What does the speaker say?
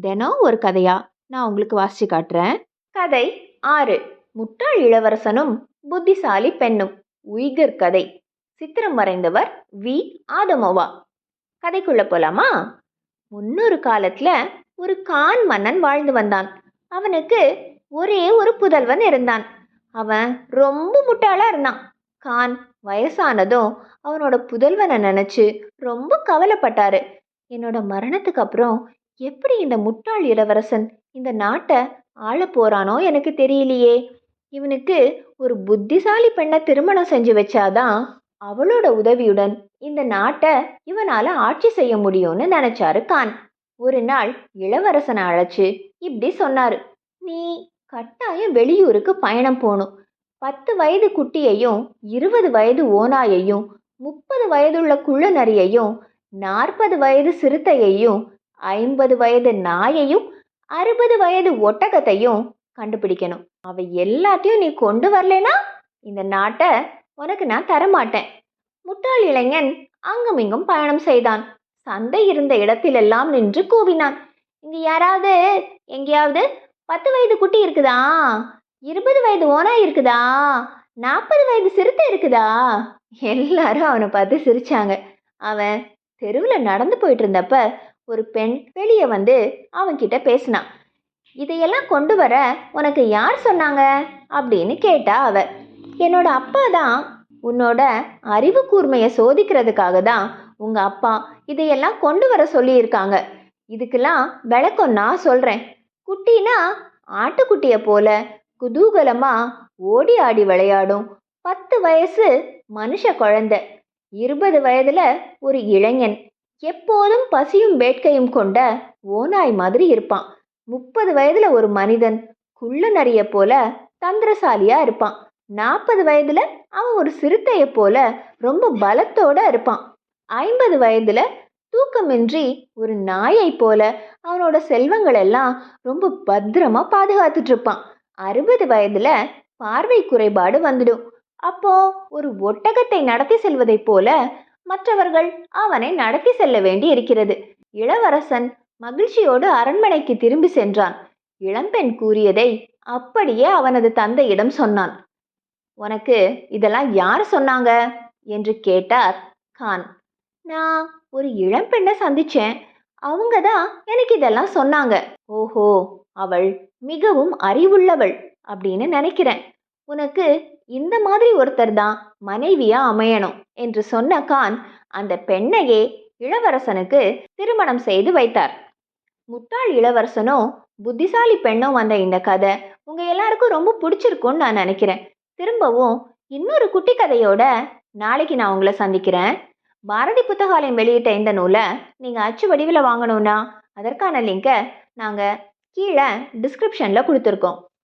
தினம் ஒரு கதையா? நான் உங்களுக்கு வாசிச்சு காட்டுறேன். கதை ஆறு. முட்டாள் இளவரசனும் புத்திசாலி பெண்ணும். உய்கர் கதை. சித்திரம் வரைந்தவர் வி. ஆதமோவா. கதைக்குள்ள போலாமா? முன்னொரு காலத்துல ஒரு கான் மன்னன் வாழ்ந்து வந்தான். அவனுக்கு ஒரே ஒரு புதல்வன் இருந்தான். அவன் ரொம்ப முட்டாளா இருந்தான். கான் வயசானதும் அவனோட புதல்வனை நினைச்சு ரொம்ப கவலைப்பட்டாரு. என்னோட மரணத்துக்கு அப்புறம் எப்படி இந்த முட்டாள் இளவரசன் இந்த நாட்டை ஆள போறானோ எனக்கு தெரியலையே. இவனுக்கு ஒரு புத்திசாலி பெண்ணை திருமணம் செஞ்சு வச்சாதான் அவளோட உதவியுடன் இந்த நாட்டை இவனால ஆட்சி செய்ய முடியும்னு நினைச்சாரு கான். ஒரு நாள் இளவரசனை அழைச்சு இப்படி சொன்னாரு நீ கட்டாயம் வெளியூருக்கு பயணம் போகணும் பத்து வயது குட்டியையும் இருபது வயது ஓநாயையும் முப்பது வயதுள்ள குள்ளநரியையும் நாற்பது வயது சிறுத்தையையும் ஐம்பது வயது நாயையும் அறுபது வயது ஒட்டகத்தையும் கண்டுபிடிக்கணும். அவ எல்லாத்தையும் நீ கொண்டு வரலைனா இந்த நாட்டை உனக்கு நான் தரமாட்டேன். முட்டாள் இளைஞன் அங்குமிங்கும் பயணம் செய்தான். சந்தை இருந்த இடத்திலெல்லாம் நின்று கூவினான். இங்க யாராவது எங்கேயாவது பத்து வயது குட்டி இருக்குதா? இருபது வயது ஓனா இருக்குதா? நாற்பது வயது சிறுத்தை இருக்குதா? எல்லாரும் அவனை பார்த்து சிரிச்சாங்க. அவன் தெருவில் நடந்து போயிட்டு இருந்தப்ப ஒரு பெண் வெளியே வந்து அவன்கிட்ட பேசினான் இதையெல்லாம் கொண்டு வர உனக்கு யார் சொன்னாங்க? அப்படின்னு கேட்டா அவ. என்னோட அப்பா தான் உன்னோட அறிவு கூர்மையை சோதிக்கிறதுக்காக தான் உங்க அப்பா இதையெல்லாம் கொண்டு வர சொல்லியிருக்காங்க. இதுக்கெல்லாம் விளக்கம் நான் சொல்றேன். குட்டினா ஆட்டுக்குட்டியை போல குதூகலமா ஓடி ஆடி விளையாடும் பத்து வயசு மனுஷ குழந்தை. இருபது வயதுல ஒரு இளைஞன். எப்போதும் பசியும் வேட்கையும் கொண்ட ஓநாய் மாதிரி இருப்பான். முப்பது வயதுல ஒரு மனிதன் குள்ள நரிய போல தந்திரசாலியா இருப்பான். நாற்பது வயதுல அவன் ஒரு சிறுத்தைய போல ரொம்ப பலத்தோட இருப்பான். ஐம்பது வயதுல தூக்கமின்றி ஒரு நாயை போல அவனோட செல்வங்கள் எல்லாம் ரொம்ப பத்திரமா பாதுகாத்துட்டு இருப்பான். அறுபது வயதுல பார்வை குறைபாடு வந்துடும். அப்போ ஒரு ஒட்டகத்தை நடத்தி செல்வதைப் போல மற்றவர்கள் அவனை நடத்தி செல்ல வேண்டி இருக்கிறது இளவரசன் மகிழ்ச்சியோடு அரண்மனைக்கு திரும்பி சென்றான். இளம்பெண் கூறியதை அப்படியே அவனது தந்தையிடம் சொன்னான். உனக்கு இதெல்லாம் யார் சொன்னாங்க? என்று கேட்டார் கான். நான் ஒரு இளம்பெண்ணை சந்திச்சேன். அவங்க தான் எனக்கு இதெல்லாம் சொன்னாங்க. ஓஹோ அவள் மிகவும் அறிவுள்ளவள் அப்படின்னு நினைக்கிறேன். உனக்கு இந்த மாதிரி ஒருத்தர் தான் மனைவியா அமையணும் என்று சொன்ன கான் அந்த பெண்ணையே இளவரசனுக்கு திருமணம் செய்து வைத்தார். முட்டாள் இளவரசனும் புத்திசாலி பெண்ணும் வந்த இந்த கதை உங்க எல்லாருக்கும் ரொம்ப பிடிச்சிருக்கும்னு நான் நினைக்கிறேன். திரும்பவும் இன்னொரு குட்டி கதையோட நாளைக்கு நான் உங்களை சந்திக்கிறேன். பாரதி புத்தகாலயம் வெளியிட்ட இந்த நூலை நீங்கள் அச்சு வடிவில் வாங்கணும்னா அதற்கான லிங்கை நாங்கள் கீழே டிஸ்கிரிப்ஷனில் கொடுத்துருக்கோம்.